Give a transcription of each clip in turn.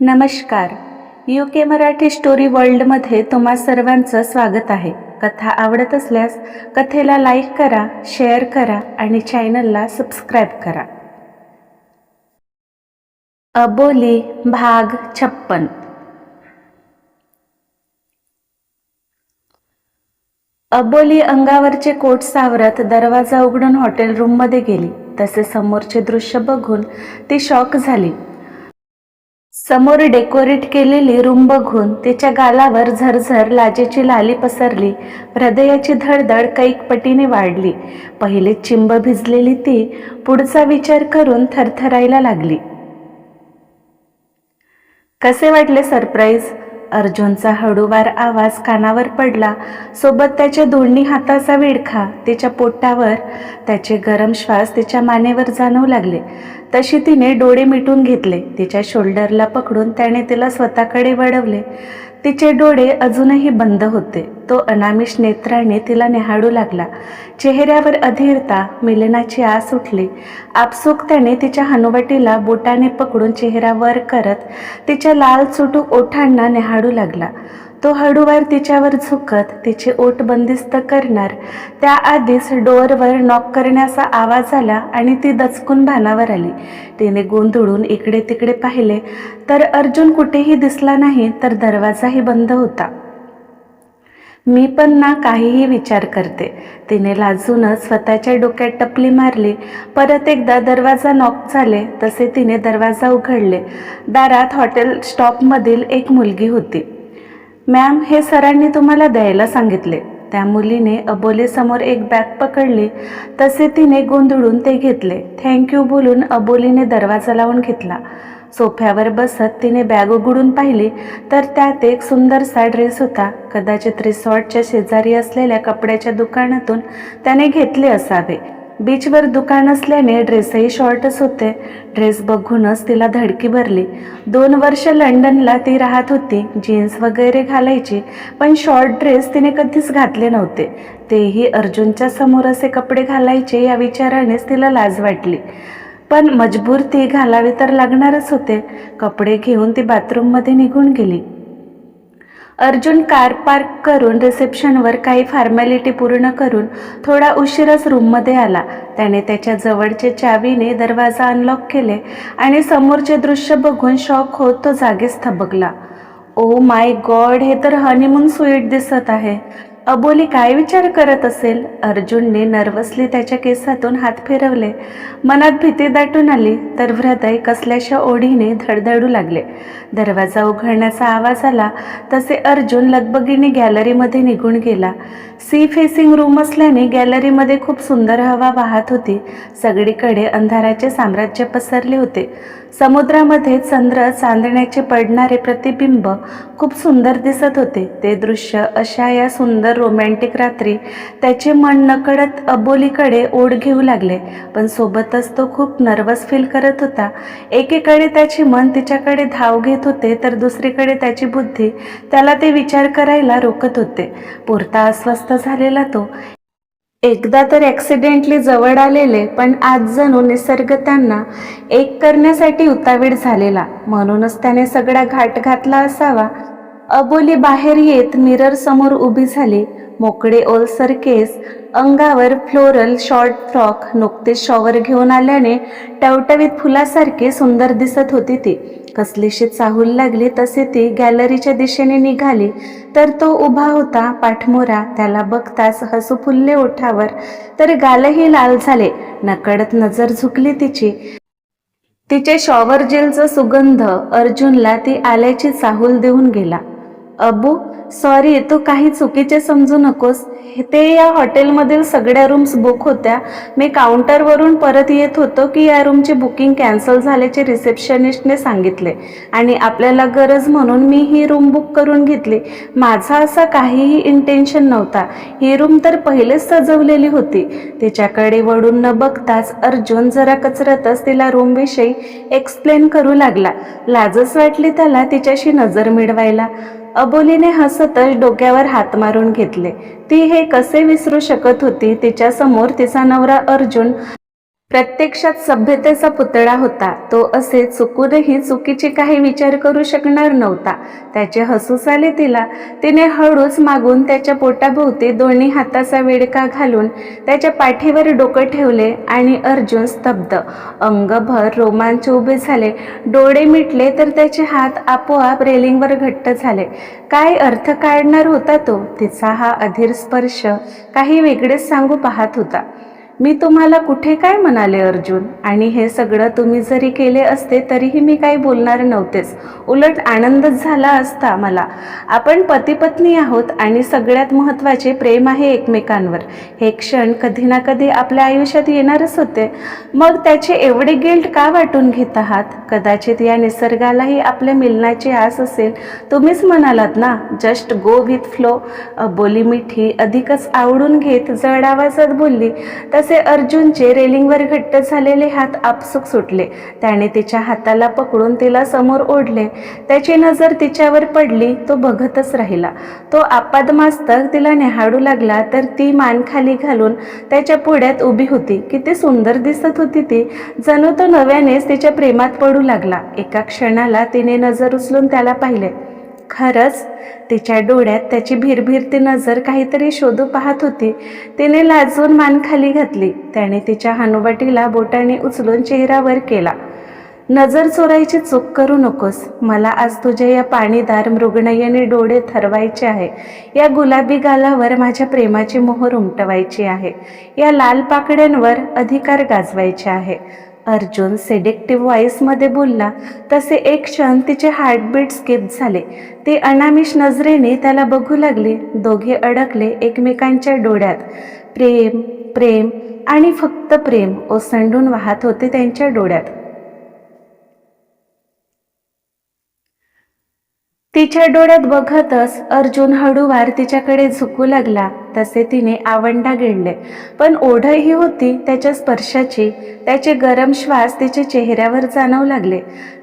नमस्कार. U K Marathi story वर्ल्डमध्ये तुम्हा सर्वांचं स्वागत आहे. कथा आवडत असल्यास कथेला लाईक करा शेअर करा आणि चॅनलला सबस्क्राईब करा. अबोली भाग छप्पन. अबोली अंगावरचे कोट सावरत दरवाजा उघडून हॉटेल रूममध्ये गेली. तसे समोरचे दृश्य बघून ती शॉक झाली. समोर डेकोरेट केलेली रूम बघून तिच्या गालावर झरझर लाजेची लाली पसरली. हृदयाची धडधड कैक पटीने वाढली. पहिले चिंब भिजलेली ती पुढचा विचार करून थरथरायला लागली. कसे वाटले सरप्राईज अर्जुनचा हळूवार आवाज कानावर पडला. सोबत त्याच्या दोन्ही हाताचा विडखा तिच्या पोटावर त्याचे गरम श्वास तिच्या मानेवर जाणवू लागले. तशी तिने डोळे मिटून घेतले. तिच्या शोल्डरला पकडून त्याने तिला स्वतःकडे वळवले. तिचे डोळे अजूनही बंद होते. तो अनामिष नेत्राने तिला निहाळू लागला. चेहऱ्यावर अधीरता मिलनाची आस उठली. आपसूक त्याने तिच्या हनुवटीला बोटाने पकडून चेहरा वर करत तिच्या लाल चुटूक ओठांना निहाळू लागला. तो हळूवार तिच्यावर झुकत तिचे ओट बंदिस्त करणार. त्याआधीच डोअरवर नॉक करण्याचा आवाज आला आणि ती दचकून भानावर आली. तिने गोंधळून इकडे तिकडे पाहिले. तर अर्जुन कुठेही दिसला नाही तर दरवाजाही बंद होता. मी पण ना काहीही विचार करते. तिने लाजूनच स्वतःच्या डोक्यात टपली मारली. परत एकदा दरवाजा नॉक झाले तसे तिने दरवाजा उघडले. दारात हॉटेल स्टॉपमधील एक मुलगी होती. मॅम हे सरांनी तुम्हाला द्यायला सांगितले. त्या मुलीने अबोलीसमोर एक बॅग पकडली. तसे तिने गोंधळून ते घेतले. थँक्यू बोलून अबोलीने दरवाजा लावून घेतला. सोफ्यावर बसत तिने बॅग उघडून पाहिली. तर त्यात एक सुंदरसा ड्रेस होता. कदाचित रिसॉर्टच्या शेजारी असलेल्या कपड्याच्या दुकानातून त्याने घेतले असावे. बीचवर दुकान असल्याने ड्रेसही शॉर्टच होते. ड्रेस बघूनच तिला धडकी भरली. दोन वर्ष लंडनला ती राहत होती. जीन्स वगैरे घालायची पण शॉर्ट ड्रेस तिने कधीच घातले नव्हते. तेही अर्जुनच्या समोर असे कपडे घालायचे या विचारानेच तिला लाज वाटली. पण मजबूर ती घालावी तर लागणारच होते. कपडे घेऊन ती बाथरूममध्ये निघून गेली. अर्जुन कार पार्क करून रिसेप्शनवर काही फॉर्मॅलिटी पूर्ण करून थोडा उशीरच रूममध्ये आला. त्याने त्याच्या जवळचे चावीने दरवाजा अनलॉक केले आणि समोरचे दृश्य बघून शॉक होत तो जागीच थबकला. ओ माय गॉड हे तर हनीमून स्वीट दिसत आहे. अबोली काय विचार करत असेल? अर्जुनने नर्वसली त्याच्या केसातून हात फिरवले. मनात भीती दाटून आली तर हृदय कसल्याशा ओढीने धडधडू लागले. दरवाजा उघडण्याचा आवाज आला तसे अर्जुन लगबगीने गॅलरीमध्ये निघून गेला. सी फेसिंग रूम असल्याने गॅलरीमध्ये खूप सुंदर हवा वाहत होती. सगळीकडे अंधाराचे साम्राज्य पसरले होते. समुद्रामध्ये चंद्र चांदण्याचे पडणारे प्रतिबिंब खूप सुंदर दिसत होते. ते दृश्य अशा या सुंदर रोमॅन्टिक रात्री त्याचे मन नकळत अबोलीकडे ओढ घेऊ लागले. पण सोबतच तो खूप नर्वस फील करत होता. एकीकडे त्याचे मन तिच्याकडे धाव घेत होते तर दुसरीकडे त्याची बुद्धी त्याला ते विचार करायला रोकत होते. पुरता अस्वस्थ झालेला तो एकदा तर ॲक्सिडेंटली जवळ आलेले पण आज जणू निसर्ग त्यांना एक करण्यासाठी उतावीड झालेला. म्हणूनच त्याने सगळा घाट घातला असावा. अबोली बाहेर येत मिरर समोर उभी झाली. मोकळे ओलसर केस अंगावर फ्लोरल शॉर्ट फ्रॉक नुकतेच शॉवर घेऊन आल्याने टवटवीत फुलासारखे सुंदर दिसत होती ती. कसलीशी चाहूल लागली तसे ती गॅलरीच्या दिशेने निघाली. तर तो उभा होता पाठमोरा त्याला बघताच हसू फुलले ओठावर. तर गालही लाल झाले नकडत नजर झुकली तिची. तिचे शॉवर जेलचा सुगंध अर्जुनला ती आल्याची चाहूल देऊन गेला. अबू सॉरी तू काही चुकीचे समजू नकोस. ते या हॉटेलमधील सगळ्या रूम्स बुक होत्या. मी काउंटरवरून परत येत होतो की या रूमची बुकिंग कॅन्सल झाल्याचे रिसेप्शनिस्टने सांगितले. आणि आपल्याला गरज म्हणून मी ही रूम बुक करून घेतली. माझा असा काहीही इंटेन्शन नव्हता. ही रूम तर पहिलेच सजवलेली होती. तिच्याकडे वळून न बघताच अर्जुन जरा कचरतच तिला रूमविषयी एक्सप्लेन करू लागला. लाजच वाटली त्याला तिच्याशी नजर मिळवायला. अबोलीने हस सतत डोक्यावर हात मारून घेतले. ती हे कसे विसरू शकत होती? तिच्यासमोर तिचा नवरा अर्जुन प्रत्यक्षात सभ्यतेचा पुतळा होता. तो असे चुकूनही चुकीचे काही विचार करू शकणार नव्हता. त्याचे हसूस आले तिला. तिने हळूच मागून त्याच्या पोटाभोवती दोन्ही हाताचा वेडका घालून त्याच्या पाठीवर डोकं ठेवले आणि अर्जुन स्तब्ध. अंगभर रोमांच उभे झाले. डोळे मिटले तर त्याचे हात आपोआप रेलिंगवर घट्ट झाले. काय अर्थ काढणार होता तो? तिचा हा अधीर स्पर्श काही वेगळेच सांगू पाहत होता. मी तुम्हाला कुठे काय म्हणाले अर्जुन? आणि हे सगळं तुम्ही जरी केले असते तरीही मी काही बोलणार नव्हतेच. उलट आनंदच झाला असता मला. आपण पतीपत्नी आहोत आणि सगळ्यात महत्त्वाचे प्रेम आहे एकमेकांवर. हे क्षण कधी ना कधी आपल्या आयुष्यात येणारच होते. मग त्याचे एवढे गिल्ट का वाटून घेत आहात? कदाचित या निसर्गालाही आपल्या मिलनाची आस असेल. तुम्हीच म्हणालात ना जस्ट गो विथ फ्लो. बोली मिठी अधिकच आवडून घेत जड आवाजात बोलली. तर अर्जुनचे रेलिंगवर घट्ट झालेले हात आपसुक सुटले. त्याने तिच्या हाताला पकडून तिला समोर ओढले. त्याची नजर तिच्यावर पडली तो बघतच राहिला. तो आपादमास्तक तिला निहाळू लागला तर ती मान खाली घालून त्याच्या पुढ्यात उभी होती. किती सुंदर दिसत होती ती. जणू तो नव्यानेच तिच्या प्रेमात पडू लागला. एका क्षणाला तिने नजर उचलून त्याला पाहिले. खरंच तिच्या डोळ्यात त्याची भिरभिरती नजर काहीतरी शोधू पाहत होती. तिने लाजून मान खाली घातली. त्याने तिच्या हनुबटीला बोटाने उचलून चेहऱ्यावर केला. नजर चोरायची चूक करू नकोस. मला आज तुझ्या या पाणीदार मृगनयने डोळे ठरवायचे आहे. या गुलाबी गालावर माझ्या प्रेमाची मोहर उमटवायची आहे. या लाल पाकड्यांवर अधिकार गाजवायचे आहे. अर्जुन सेडेक्टिव्ह व्हॉइसमध्ये बोलला तसे एक क्षण तिचे हार्टबीट स्किप झाले. ती अनामिष नजरेने त्याला बघू लागली. दोघे अडकले एकमेकांच्या डोळ्यात. प्रेम प्रेम आणि फक्त प्रेम ओसंडून वाहत होते त्यांच्या डोळ्यात. तिच्या डोळ्यात बघतच अर्जुन हळूवार तिच्याकडे झुकू लागला. तसे तिने आवंडा गिळले. पण ओढही होती त्याच्या स्पर्शाची. त्याचे गरम श्वास तिच्या चेहऱ्यावर जाणवू लागले.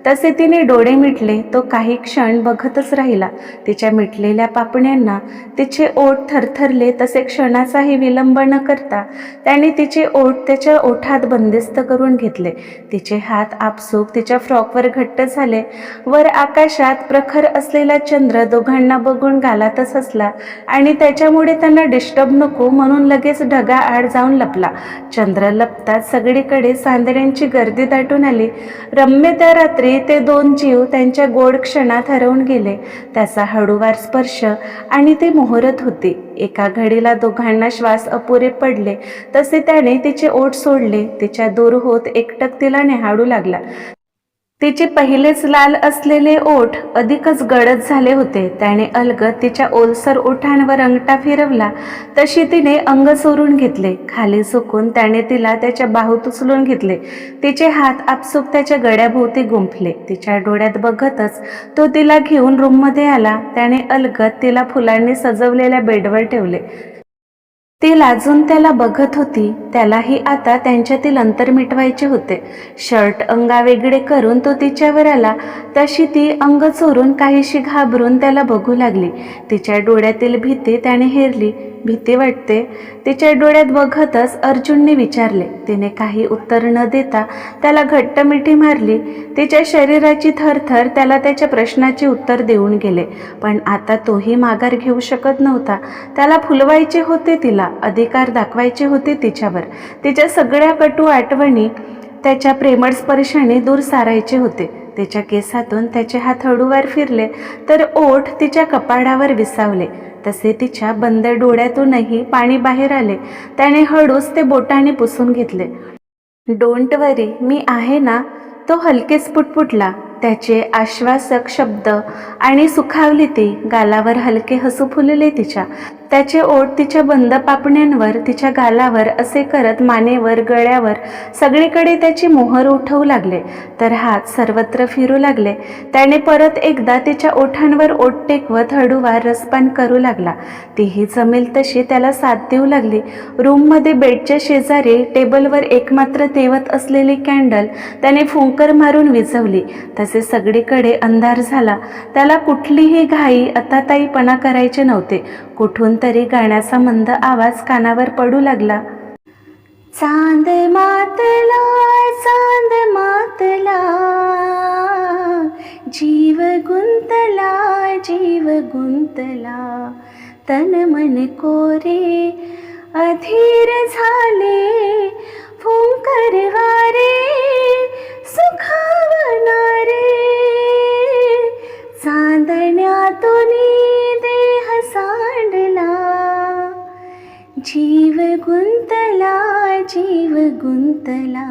तसे तिने डोळे मिटले. तो काही क्षण बघतच राहिला. तिच्या मिटलेल्या पापण्यांना तिचे ओठ थरथरले तसे क्षणाचाही विलंब न करता त्याने तिचे ओठ त्याच्या ओठात बंदिस्त करून घेतले. तिचे हात आपसूक तिच्या फ्रॉकवर घट्ट झाले. वर आकाशात प्रखर असलेला चंद्र दोघांना बघून गालातच हसला आणि त्याच्यामुळे त्यांना डिस्टर्ब नको म्हणून लगेच ढगा आड जाऊन लपला. चंद्र लपताच सगळीकडे सांदण्यांची गर्दी दाटून आली. रम्य त्या रात्री ते दोन जीव त्यांच्या गोड क्षणात हरवून गेले. त्याचा हळूवार स्पर्श आणि ते मोहरत होते. एका घडीला दोघांना श्वास अपुरे पडले. तसे त्याने तिचे ओठ सोडले. तिच्या दूर होत एकटक तिला निहाळू लागला. तिचे पहिलेच लाल असलेले ओठ अधिकच गडद झाले होते. त्याने अलगद तिच्या ओलसर ओठांवर अंगठा फिरवला. तशी तिने अंग सोरून घेतले. खाली झुकून त्याने तिला त्याच्या बाहूत उचलून घेतले. तिचे हात आपसूक त्याच्या गड्याभोवती गुंफले. तिच्या डोळ्यात बघतच तो तिला घेऊन रूममध्ये आला. त्याने अलगद तिला फुलांनी सजवलेल्या बेडवर ठेवले. ती लाजून त्याला बघत होती. त्यालाही आता त्यांच्यातील अंतर मिटवायचे होते. शर्ट अंगावेगळे करून तो तिच्यावर आला. तशी ती अंग चोरून काहीशी घाबरून त्याला बघू लागली. तिच्या डोळ्यातील भीती त्याने हेरली. भीती वाटते. तिच्या डोळ्यात बघतच अर्जुनने विचारले तिने काही उत्तर न देता त्याला घट्ट मिठी मारली. तिच्या शरीराची थरथर त्याला त्याच्या प्रश्नाचे उत्तर देऊन गेले. पण आता तोही माघार घेऊ शकत नव्हता. त्याला फुलवायचे होते तिला अधिकार दाखवायचे होते तिच्यावर. तिच्या सगळ्या कटू आठवणी त्याच्या प्रेमळ स्पर्शाने दूर सारायचे होते. तिच्या केसातून त्याचे हात हळूवार फिरले तर ओठ तिच्या कपाडावर विसावले. तसे तिच्या बंद डोळ्यातूनही पाणी बाहेर आले. त्याने हळूच ते बोटाने पुसून घेतले. डोंट वरी मी आहे ना. तो हलकेच पुटपुटला. त्याचे आश्वासक शब्द आणि सुखावली ती गालावर हलके हसू फुलले तिच्या. त्याचे ओठ तिच्या बंद पापण्यांवर तिच्या गालावर असे करत मानेवर गळ्यावर सगळीकडे त्याची मोहर उठवू लागले. तर हात सर्वत्र फिरू लागले. त्याने परत एकदा तिच्या ओठांवर ओठ टेकवत हळूवार रसपान करू लागला. तीही जमेल तशी त्याला साथ देऊ लागली. रूममध्ये बेडच्या शेजारी टेबलवर एकमात्र तेवत असलेली कॅन्डल त्याने फुंकर मारून विझवली. जसे सगळीकडे अंधार झाला. त्याला कुठलीही घाई अताताईपणा करायचे नव्हते. कुठून तरी गाण्याचा मंद आवाज कानावर पडू लागला. चांद मातला चांद मातला जीव गुंतला जीव गुंतला तन मन कोरे अधीर झाला जीव गुंतला.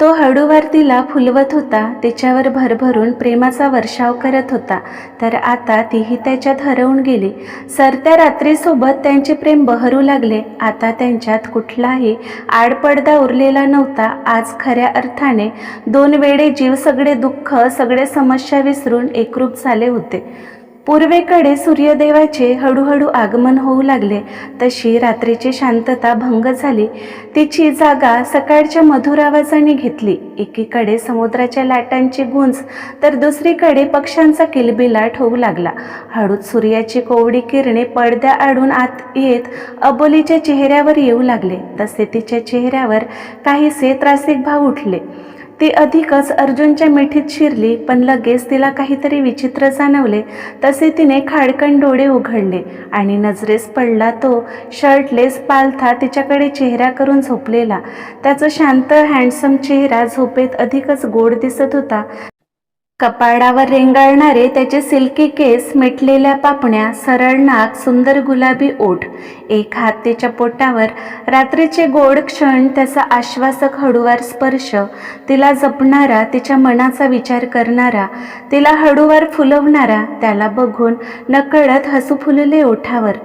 तो हळूवार तिला फुलवत होता. तिच्यावर भरभरून प्रेमाचा वर्षाव करत होता. तर आता तीही त्याच्यात हरवून गेली. सरत्या रात्रीसोबत त्यांचे प्रेम बहरू लागले. आता त्यांच्यात कुठलाही आडपडदा उरलेला नव्हता. आज खऱ्या अर्थाने दोन वेळे जीव सगळे दुःख सगळे समस्या विसरून एकरूप झाले होते. पूर्वेकडे सूर्यदेवाचे हळूहळू आगमन होऊ लागले. तशी रात्रीची शांतता भंग झाली. तिची जागा सकाळच्या मधुर आवाजाने घेतली. एकीकडे समुद्राच्या लाटांची गुंज तर दुसरीकडे पक्ष्यांचा किलबिलाट होऊ लागला. हळूच सूर्याची कोवडी किरणे पडद्या आडून आत येत अबोलीच्या चेहऱ्यावर येऊ लागले. तसे तिच्या चेहऱ्यावर काहीसे त्रासिक भाव उठले. ती अधिकच अर्जुनच्या मिठीत शिरली पण लगेच तिला काहीतरी विचित्र जाणवले. तसे तिने खाडकन डोळे उघडले आणि नजरेस पडला तो शर्टलेस पालथा तिच्याकडे चेहरा करून झोपलेला. त्याचा शांत हँडसम चेहरा झोपेत अधिकच गोड दिसत होता. कपाडावर रेंगाळणारे त्याचे सिल्की केस मिटलेल्या पापण्या सरळ नाक सुंदर गुलाबी ओठ एक हात तिच्या पोटावर रात्रीचे गोड क्षण त्याचा आश्वासक हळूवार स्पर्श तिला जपणारा तिच्या मनाचा विचार करणारा तिला हळूवार फुलवणारा त्याला बघून नकळत हसू फुलले ओठावर.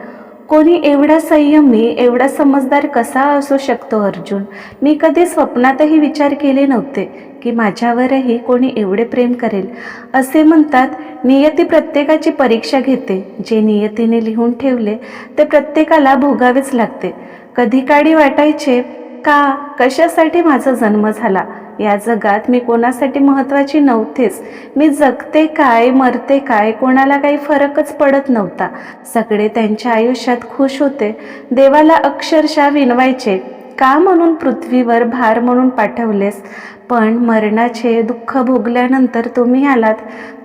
कोणी एवढा संयमी एवढा समजदार कसा असू शकतो अर्जुन? मी कधी स्वप्नातही विचार केले नव्हते की माझ्यावरही कोणी एवढे प्रेम करेल. असे म्हणतात नियती प्रत्येकाची परीक्षा घेते. जे नियतीने लिहून ठेवले ते प्रत्येकाला भोगावेच लागते. कधी काळी वाटायचे का? कशासाठी माझा जन्म झाला? या जगात मी कोणासाठी महत्त्वाची नव्हतेच. मी जगते काय मरते काय कोणाला काही फरकच पडत नव्हता. सगळे त्यांच्या आयुष्यात खुश होते. देवाला अक्षरशः विनवायचे. का म्हणून पृथ्वीवर भार म्हणून पाठवलेस? पण मरणाचे दुःख भोगल्यानंतर तुम्ही आलात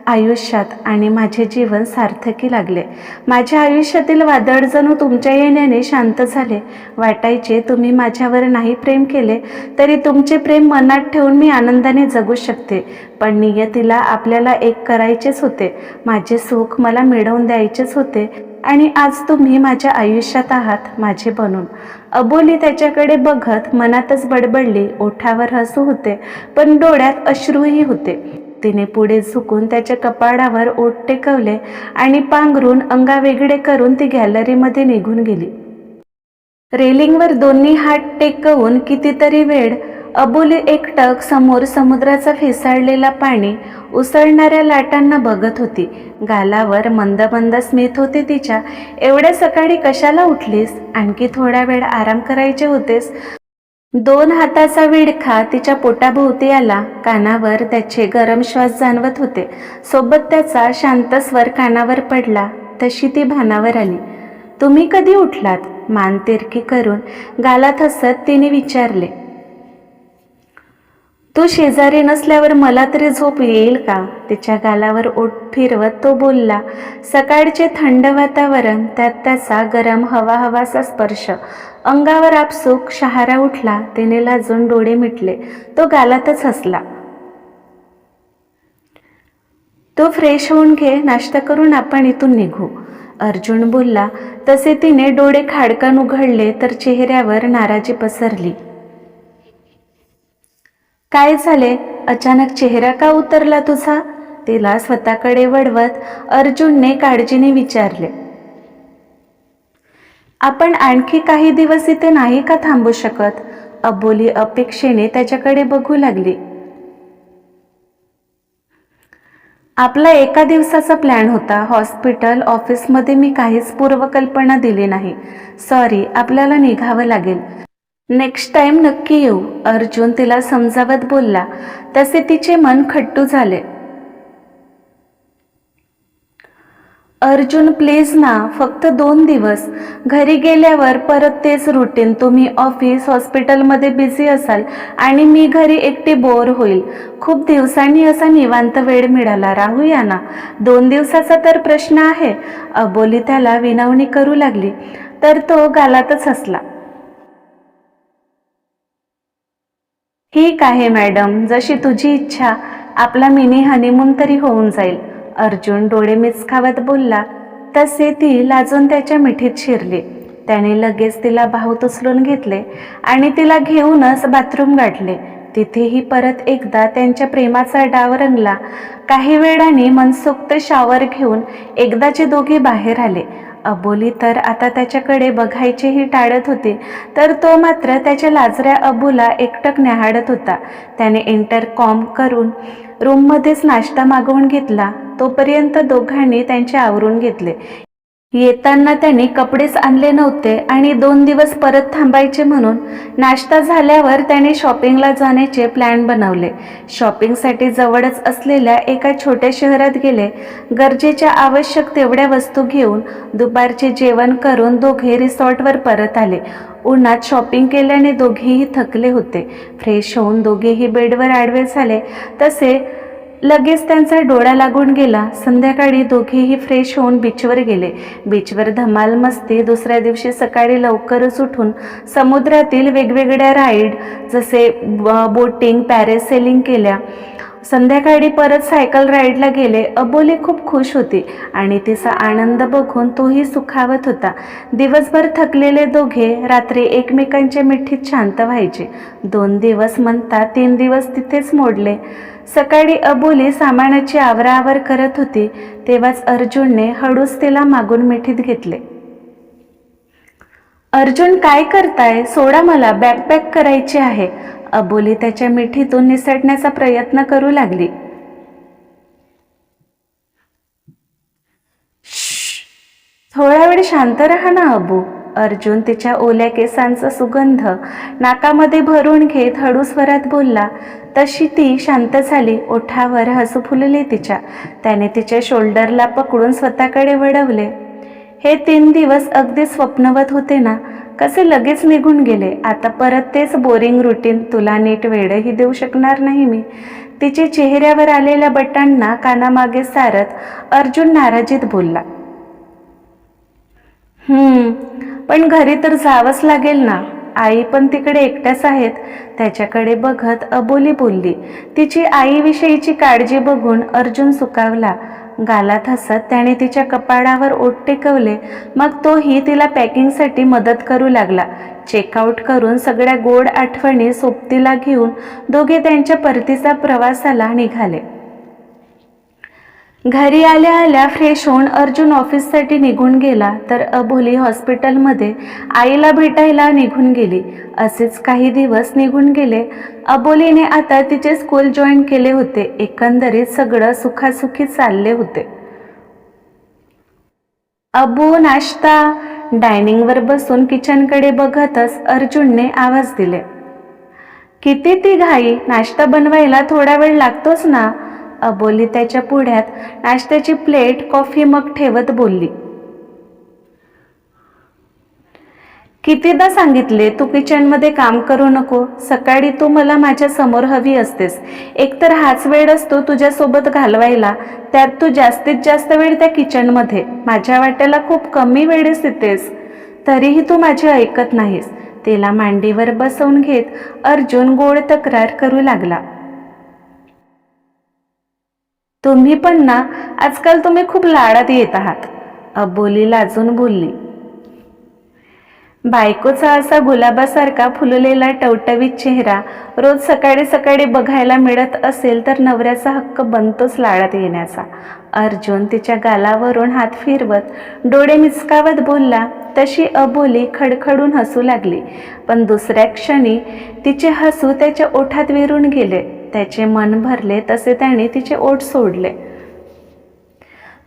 आयुष्यात आणि माझे जीवन सार्थकी लागले. माझ्या आयुष्यातील वादळ जणू तुमच्या येण्याने शांत झाले. वाटायचे तुम्ही माझ्यावर नाही प्रेम केले तरी तुमचे प्रेम मनात ठेवून मी आनंदाने जगू शकते. पण नियतीला आपल्याला एक करायचेच होते. माझे सुख मला मिळवून द्यायचेच होते. आणि आज तुम्ही माझ्या आयुष्यात आहात माझे बनून. अबोली त्याच्याकडे बघत मनातच बडबडली ओठावर हसू होते पण डोळ्यात अश्रूही होते. तिने पुढे झुकून त्याच्या कपाडावर ओठ टेकवले आणि पांघरून अंगा वेगळे करून ती गॅलरीमध्ये निघून गेली. रेलिंगवर दोन्ही हात टेकवून कितीतरी वेळ अबोली एकटक समोर समुद्राचा फेसाळलेला पाणी उसळणाऱ्या लाटांना बघत होती. गालावर मंद मंद स्मित होते तिच्या. एवढ्या सकाळी कशाला उठलीस? आणखी थोडा वेळ आराम करायचे होतेस दोन हाताचा विडखा तिच्या पोटाभोवती आला. कानावर त्याचे गरम श्वास जाणवत होते. सोबत त्याचा शांत स्वर कानावर पडला. तशी ती भानावर आली. तुम्ही कधी उठलात मान तिरकी करून गालात हसत तिने विचारले. तू शेजारी नसल्यावर मला तरी झोप येईल का? तिच्या गालावर ओठ फिरवत तो बोलला सकाळचे थंड वातावरण त्यात त्याचा गरम हवा हवाचा स्पर्श. अंगावर आपसूक शहारा उठला तिने लाजून डोळे मिटले. तो गालातच हसला. तो फ्रेश होऊन घे नाश्ता करून आपण इथून निघू. अर्जुन बोलला. तसे तिने डोळे खाडकन उघडले तर चेहऱ्यावर नाराजी पसरली. काय झाले? अचानक चेहरा का उतरला तुझा? तिला स्वतःकडे वळवत अर्जुनने काळजीने विचारले. आपण आणखी काही दिवस इथे नाही का थांबू शकत? अबोली अपेक्षेने त्याच्याकडे बघू लागली. आपला एका दिवसाचा प्लॅन होता. हॉस्पिटल ऑफिसमध्ये मी काहीच पूर्वकल्पना दिली नाही. सॉरी आपल्याला निघावं लागेल. नेक्स्ट टाइम नक्की येऊ. अर्जुन तिला समजावत बोलला. तसे तिचे मन खट्टू झाले. अर्जुन प्लीज ना फक्त दोन दिवस. घरी गेल्यावर परत तेच रुटीन तुम्ही ऑफिस हॉस्पिटलमध्ये बिझी असाल आणि मी घरी एकटी बोर होईल. खूप दिवसांनी असा निवांत वेळ मिळाला. राहूया ना. दोन दिवसाचा तर प्रश्न आहे. अबोली त्याला विनवणी करू लागली. तर तो गालातच हसला. ठीक आहे मॅडम. जशी तुझी इच्छा आपला मिनी हनीमून तरी होऊन जाईल. अर्जुन डोळे मिचकावत बोलला तसे ती लाजून त्याच्या मिठीत शिरली. त्याने लगेच तिला भाऊत उचलून घेतले आणि तिला घेऊनच बाथरूम गाठले. तिथेही परत एकदा त्यांच्या प्रेमाचा डाव रंगला. काही वेळाने मनसोक्त शावर घेऊन एकदाचे दोघे बाहेर आले. अबोली. तर आता त्याच्याकडे बघायचेही टाळत होती तर तो मात्र त्याच्या लाजऱ्या अबूला एकटक न्याहाळत होता. त्याने इंटरकॉम करून रूममध्येच नाश्ता मागवून घेतला. तोपर्यंत दोघांनी त्यांचे आवरून घेतले. येताना त्यांनी कपडेच आणले नव्हते आणि दोन दिवस परत थांबायचे म्हणून नाश्ता झाल्यावर त्याने शॉपिंगला जाण्याचे प्लॅन बनवले. शॉपिंगसाठी जवळच असलेल्या एका छोट्या शहरात गेले. गरजेच्या आवश्यक तेवढ्या वस्तू घेऊन दुपारचे जेवण करून दोघे रिसॉर्टवर परत आले. उन्हात शॉपिंग केल्याने दोघेही थकले होते. फ्रेश होऊन दोघेही बेडवर आडवे झाले. तसे लगेच त्यांचा डोळा लागून गेला. संध्याकाळी दोघेही फ्रेश होऊन बीचवर गेले. बीचवर धमाल मस्ती. दुसऱ्या दिवशी सकाळी लवकरच उठून समुद्रातील वेगवेगळ्या राईड जसे ब- बोटिंग पॅरेसेलिंग केल्या. संध्याकाळी परत सायकल राईडला गेले. अबोली खूप खुश होती आणि तिचा आनंद बघून तोही सुखावत होता. दिवसभर थकलेले दोघे रात्री एकमेकांच्या मिठीत शांत व्हायचे. दोन दिवस म्हणता तीन दिवस तिथेच मोडले. सकाळी अबोली सामानाची आवराआवर करत होती तेव्हाच अर्जुनने हळूच तिला मागून मिठीत घेतले. अर्जुन काय करताय? सोडा मला बॅकपॅक करायची आहे. अबोली त्याच्या मिठीतून निसटण्याचा प्रयत्न करू लागली. थोडा वेळ शांत राहा ना अबू. अर्जुन तिच्या ओल्या केसांचा सुगंध नाकामध्ये भरून घेत हळू स्वरात बोलला तशी ती शांत झाली. ओठावर हसू फुलले तिच्या. त्याने तिच्या शोल्डरला पकडून स्वतःकडे वळवले. हे तीन दिवस अगदी स्वप्नवत होते ना? कसे लगेच निघून गेले? आता परत तेच बोरिंग रुटीन तुला नीट वेळही देऊ शकणार नाही मी. तिचे चेहऱ्यावर आलेल्या बटांना कानामागे सारत अर्जुन नाराजीत बोलला. हम्म पण घरी तर जावंच लागेल ना? आई पण तिकडे एकट्याच आहेत. त्याच्याकडे बघत अबोली बोलली तिची आईविषयीची काळजी बघून अर्जुन सुकावला. गालात हसत त्याने तिच्या कपाळावर ओट टेकवले. मग तोही तिला पॅकिंगसाठी मदत करू लागला. चेकआउट करून सगळ्या गोड आठवणी सोबतीला घेऊन दोघे त्यांच्या परतीचा प्रवासाला निघाले. घरी आल्या आल्या फ्रेश होऊन अर्जुन ऑफिससाठी निघून गेला तर अबोली हॉस्पिटलमध्ये आईला भेटायला निघून गेली. असेच काही दिवस निघून गेले. अबोलीने आता तिचे स्कूल जॉईन केले होते. एकंदरीत सगळं सुखासुखी चालले होते. अबू नाश्ता डायनिंगवर बसून किचनकडे बघतच अर्जुनने आवाज दिले. किती ती घाई नाश्ता बनवायला थोडा वेळ लागतोच ना? अबोली त्याच्या पुढ्यात नाश्त्याची प्लेट कॉफी मग ठेवत बोलली. कितीदा सांगितले तू किचनमध्ये काम करू नको. सकाळी तू मला माझ्यासमोर हवी असतेस. एकतर हाच वेळ असतो तुझ्यासोबत घालवायला. त्यात तू जास्तीत जास्त वेळ त्या किचनमध्ये. माझ्या वाट्याला खूप कमी वेळेस येतेस. तरीही तू माझी ऐकत नाहीस. तिला मांडीवर बसवून घेत अर्जुन गोड तक्रार करू लागला. तुम्ही पण ना आजकाल तुम्ही खूप लाडात येत आहात. अबोली लाजून बोलली. बायकोचा असा गुलाबासारखा फुललेला टवटवीत चेहरा रोज सकाळी सकाळी बघायला मिळत असेल तर नवऱ्याचा हक्क बनतोच लाडात येण्याचा. अर्जुन तिच्या गालावरून हात फिरवत डोळे मिचकावत बोलला तशी अबोली खडखडून हसू लागली. पण दुसऱ्या क्षणी तिचे हसू त्याच्या ओठात विरून गेले. त्याचे मन भरले तसे त्याने तिचे ओठ सोडले.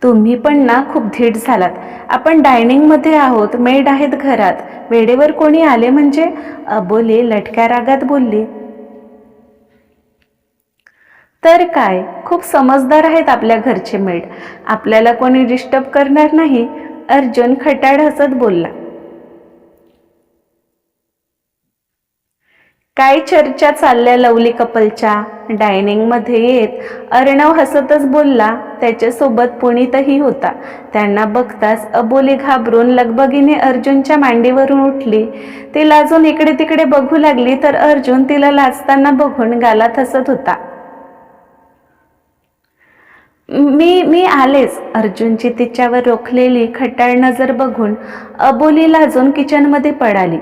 तुम्ही पण ना खूप धीट झालात. आपण डायनिंगमध्ये आहोत मेड आहेत घरात. वेळेवर कोणी आले म्हणजे? अबोली लटक्या रागात बोलली. तर काय? खूप समजदार आहेत आपल्या घरचे मेड आपल्याला कोणी डिस्टर्ब करणार नाही. अर्जुन खटाड हसत बोलला. काय चर्चा चालल्या लवली कपलच्या? डायनिंगमध्ये येत अर्णव हसतच बोलला त्याच्यासोबत पुणितही होता. त्यांना बघताच अबोली घाबरून लगबगीने अर्जुनच्या मांडीवरून उठली. ती लाजून इकडे तिकडे बघू लागली तर अर्जुन तिला लाजताना बघून गालात हसत होता. मी मी आलेच अर्जुनची तिच्यावर रोखलेली खटाळ नजर बघून अबोली लाजून किचनमध्ये पडाली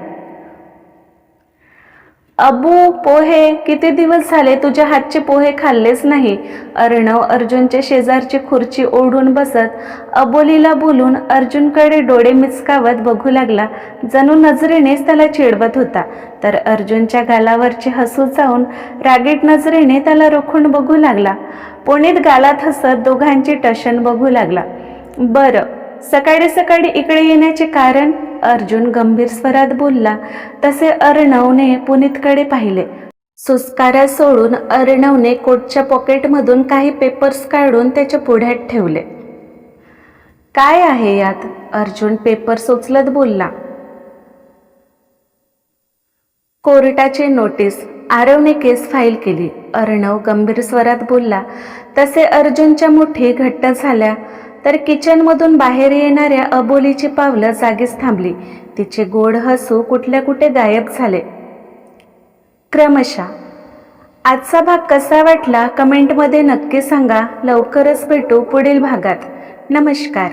अबू पोहे किती दिवस झाले तुझ्या हातचे पोहे खाल्लेच नाही? अर्णव अर्जुनच्या शेजारची खुर्ची ओढून बसत अबोलीला बोलून अर्जुनकडे डोळे मिचकावत बघू लागला. जणू नजरेनेच त्याला चिडवत होता. तर अर्जुनच्या गालावरचे हसू जाऊन रागीट नजरेने त्याला रोखून बघू लागला. पुणेत गालात हसत दोघांची टशन बघू लागला. बरं सकाळी सकाळी इकडे येण्याचे कारण अर्जुन गंभीर स्वरात बोलला. तसे अर्णवने पुनीतकडे पाहिले. सुस्कारा सोडून अर्णवने कोटच्या पॉकेटमधून काही पेपर्स काढून त्याच्या पुढ्यात ठेवले. काय आहे यात? अर्जुन पेपर सोचलत बोलला. कोर्टाची नोटीस. आरवने केस फाईल केली. अर्णव गंभीर स्वरात बोलला. तसे अर्जुनच्या मुठी घट्ट झाल्या. तर किचनमधून बाहेर येणाऱ्या अबोलीची पावलं जागीच थांबली. तिचे गोड हसू कुठल्या कुठे गायब झाले. क्रमशः आजचा भाग कसा वाटला कमेंटमध्ये नक्की सांगा. लवकरच भेटू पुढील भागात. नमस्कार.